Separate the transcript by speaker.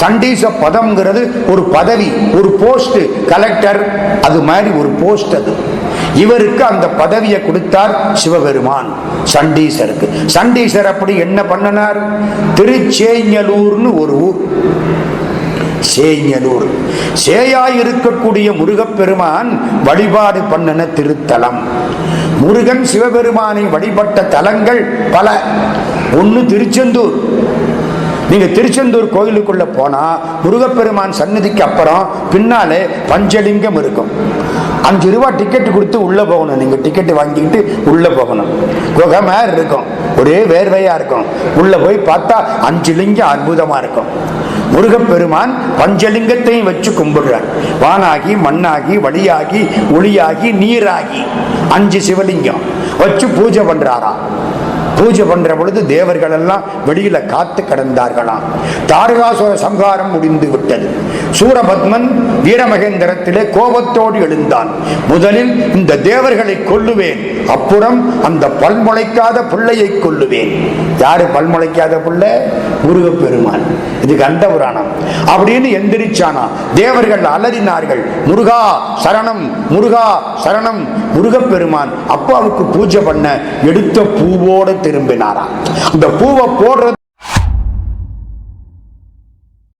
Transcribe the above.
Speaker 1: சண்டீச பதம்ங்கிறது ஒரு பதவி ஒரு போஸ்ட் கலெக்டர் அது மாதிரி ஒரு போஸ்ட் அது. இவருக்கு அந்த பதவியை கொடுத்தார் சிவபெருமான் சண்டீசருக்கு. சண்டீசர் அப்படி என்ன பண்ணனார்? திருச்சேஞ்சலூர்னு ஒரு ஊர். சேஞ்சலூர். சேயாய் இருக்கக்கூடிய முருகப்பெருமான் வழிபாடு பண்ணின திருத்தலம். முருகன் சிவபெருமானை வழிபட்ட தலங்கள் பல. ஒன்று திருச்செந்தூர் நீங்க திருச்செந்தூர் கோயிலுக்குள்ள போனா முருகப்பெருமான் சன்னதிக்கு அப்புறம் பின்னாலே பஞ்சலிங்கம் இருக்கும். அஞ்சு ரூபா டிக்கெட் கொடுத்து உள்ள போகணும். நீங்க டிக்கெட் வாங்கிக்கிட்டு உள்ள போகணும். குகை மாதிரி இருக்கும். ஒரே வேர்வையா இருக்கும். உள்ள போய் பார்த்தா அஞ்சு லிங்கம் அற்புதமா இருக்கும். முருகப்பெருமான் பஞ்சலிங்கத்தையும் வச்சு கும்பிடுறார். வானாகி மண்ணாகி வழியாகி ஒளியாகி நீராகி. அஞ்சு சிவலிங்கம் வச்சு பூஜை பண்றாராம். பூஜை பண்ற பொழுது தேவர்கள் எல்லாம் வெளியில காத்து கடந்தார்களாம். தாரகாசுர சம்ஹாரம் முடிந்து விட்டது. சூரபத்மன் வீரமகேந்திரத்திலே கோபத்தோடு எழுந்தான். முதலில் இந்த தேவர்களை கொல்லுவேன். அப்புறம் அந்த பல்முளைக்காத பிள்ளையை கொல்லுவேன். யாரு பல்முளைக்காத பிள்ளை? முருகப்பெருமான். இது கண்ட புராணம். அப்படின்னு எந்திரிச்சானா? தேவர்கள் அலறினார்கள். முருகா சரணம் முருகா சரணம் முருகப்பெருமான் அப்பாவுக்கு பூஜை பண்ண எடுத்த பூவோடு திரும்பினாராம். அந்த பூவை போடுறது